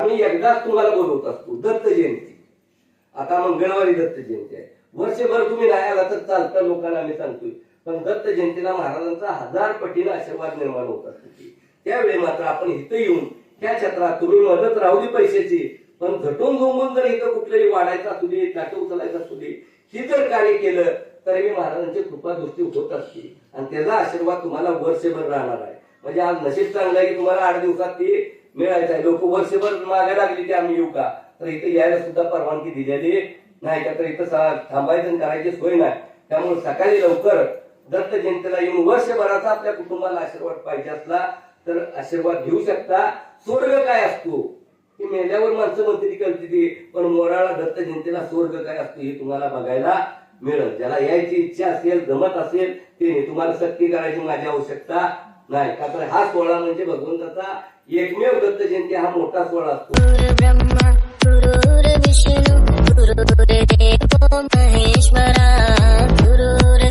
आम्ही एकदाच तुम्हाला बोलवत असतो. दत्त जयंती. आता मंगळवारी दत्त जयंती आहे. वर्षभर तुम्ही नाही आला तर चालतं लोकांना आम्ही सांगतोय. पण दत्त जयंतीला महाराजांचा हजार पटीनं आशीर्वाद निर्माण होत असतो. त्यावेळी मात्र आपण इथं येऊन त्या क्षेत्रात तुम्ही मदत राहू दे पैशाची. पण झटून झोंबून जर इथं कुठलंही वाढायचं असू दे टाटं उचलायचं असू दे ही जर कार्य केलं तर मी महाराजांची कृपा दृष्टी होत असते. आणि त्याचा आशीर्वाद तुम्हाला वर्षभर राहणार आहे. म्हणजे आज नशीब चांगलं आहे की तुम्हाला आठ दिवसात ते मिळायचं आहे. लोक वर्षभर मागे लागली की आम्ही येऊ का? तर इथे यायला सुद्धा परवानगी दिलेली नाही का तर इथं थांबायचं आणि करायची सोय नाही. त्यामुळे सकाळी लवकर दत्त जयंतीला येऊन वर्षभराचा आपल्या कुटुंबाला आशीर्वाद पाहिजे असला तर आशीर्वाद घेऊ शकता. स्वर्ग काय असतो? की मेल्यावर माणसं म्हणते ती कळते ती. पण मोराळा दत्त जयंतीला स्वर्ग काय असतो हे तुम्हाला बघायला मिळेल ज्याला यायची इच्छा असेल जमत असेल ते तुम्हाला सक्ती करायची माझी आवश्यकता नाही का तर हा सोहळा म्हणजे भगवंताचा एकमेव दत्त जयंती हा मोठा सोहळा असतो महेश्वरा गुरुर